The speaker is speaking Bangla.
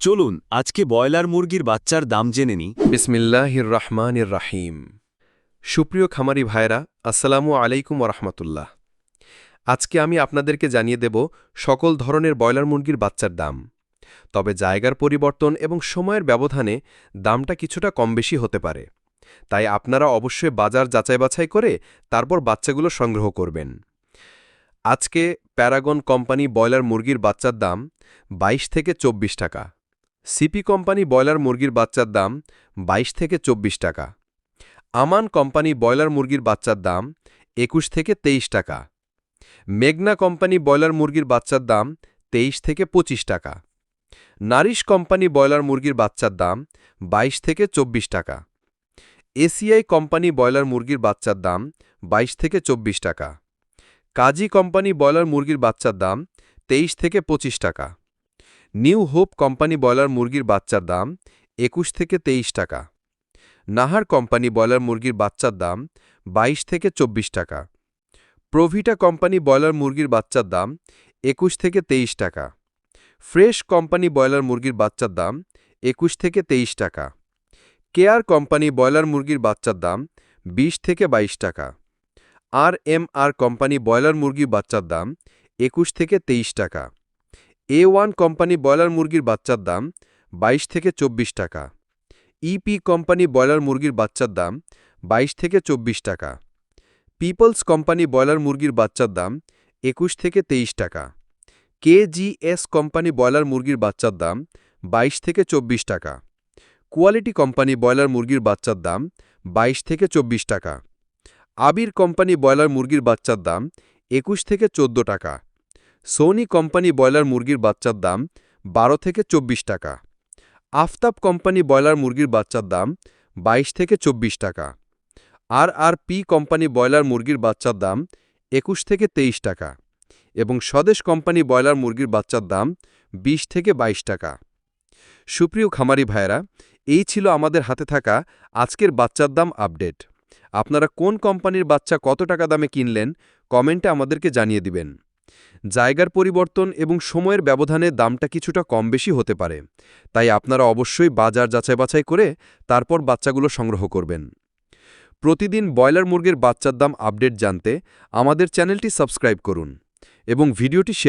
চলুন, আজকে ব্রয়লার মুরগির বাচ্চার দাম জেনে নিই বিসমিল্লাহির রহমানির রাহিম। সুপ্রিয় খামারি ভাইরা আসসালামু আলাইকুম রহমতুল্লাহ। আজকে আমি আপনাদেরকে জানিয়ে দেব সকল ধরনের ব্রয়লার মুরগির বাচ্চার দাম। তবে জায়গার পরিবর্তন এবং সময়ের ব্যবধানে দামটা কিছুটা কম বেশি হতে পারে। তাই আপনারা অবশ্যই বাজার যাচাই বাছাই করে তারপর বাচ্চাগুলো সংগ্রহ করবেন। আজকে প্যারাগন কোম্পানি ব্রয়লার মুরগির বাচ্চার দাম ২২ থেকে ২৪ টাকা। সিপি কোম্পানি ব্রয়লার মুরগির বাচ্চার দাম ২২ থেকে ২৪ টাকা। আমান কোম্পানি ব্রয়লার মুরগির বাচ্চার দাম ২১ থেকে ২৩ টাকা। মেঘনা কোম্পানি ব্রয়লার মুরগির বাচ্চার দাম ২৩ থেকে ২৫ টাকা। নারিশ কোম্পানি ব্রয়লার মুরগির বাচ্চার দাম ২২ থেকে ২৪ টাকা। এসিআই কোম্পানি ব্রয়লার মুরগির বাচ্চার দাম ২২ থেকে ২৪ টাকা। কাজী কোম্পানি ব্রয়লার মুরগির বাচ্চার দাম ২৩ থেকে ২৫ টাকা। নিউ হোপ কোম্পানি ব্রয়লার মুরগির বাচ্চার দাম একুশ থেকে তেইশ টাকা। নাহার কোম্পানি ব্রয়লার মুরগির বাচ্চার দাম ২২ থেকে ২৪ টাকা। প্রভিটা কোম্পানি ব্রয়লার মুরগির বাচ্চার দাম একুশ থেকে তেইশ টাকা। ফ্রেশ কোম্পানি ব্রয়লার মুরগির বাচ্চার দাম একুশ থেকে তেইশ টাকা। কেয়ার কোম্পানি ব্রয়লার মুরগির বাচ্চার দাম ২০ থেকে ২২ টাকা। আর এম আর কোম্পানি ব্রয়লার মুরগির বাচ্চার দাম একুশ থেকে তেইশ টাকা। এ ওয়ান কোম্পানি ব্রয়লার মুরগির বাচ্চার দাম ২২ থেকে ২৪ টাকা। ইপি কোম্পানি ব্রয়লার মুরগির বাচ্চার দাম ২২ থেকে ২৪ টাকা। পিপলস কোম্পানি ব্রয়লার মুরগির বাচ্চার দাম ২১ থেকে ২৩ টাকা। কেজিএস কোম্পানি ব্রয়লার মুরগির বাচ্চার দাম ২২ থেকে ২৪ টাকা। কোয়ালিটি কোম্পানি ব্রয়লার মুরগির বাচ্চার দাম ২২ থেকে ২৪ টাকা। আবির কোম্পানি ব্রয়লার মুরগির বাচ্চার দাম ২১ থেকে ১৪ টাকা। সোনি কোম্পানি ব্রয়লার মুরগির বাচ্চার দাম ১২ থেকে ২৪ টাকা। আফতাব কোম্পানি ব্রয়লার মুরগির বাচ্চার দাম ২২ থেকে ২৪ টাকা। আর আর পি কোম্পানি ব্রয়লার মুরগির বাচ্চার দাম ২১ থেকে ২৩ টাকা এবং স্বদেশ কোম্পানি ব্রয়লার মুরগির বাচ্চার দাম ২০ থেকে ২২ টাকা। সুপ্রিয় খামারি ভাইয়েরা, এই ছিল আমাদের হাতে থাকা আজকের বাচ্চার দাম আপডেট। আপনারা কোন কোম্পানির বাচ্চা কত টাকা দামে কিনলেন, কমেন্টে আমাদেরকে জানিয়ে দিবেন। জায়গার পরিবর্তন এবং সময়ের ব্যবধানে দামটা কিছুটা কম বেশি হতে পারে। তাই আপনারা অবশ্যই বাজার যাচাই বাছাই করে তারপর বাচ্চাগুলো সংগ্রহ করবেন। প্রতিদিন ব্রয়লার মুরগির বাচ্চার দাম আপডেট জানতে আমাদের চ্যানেলটি সাবস্ক্রাইব করুন এবং ভিডিওটি শেয়ার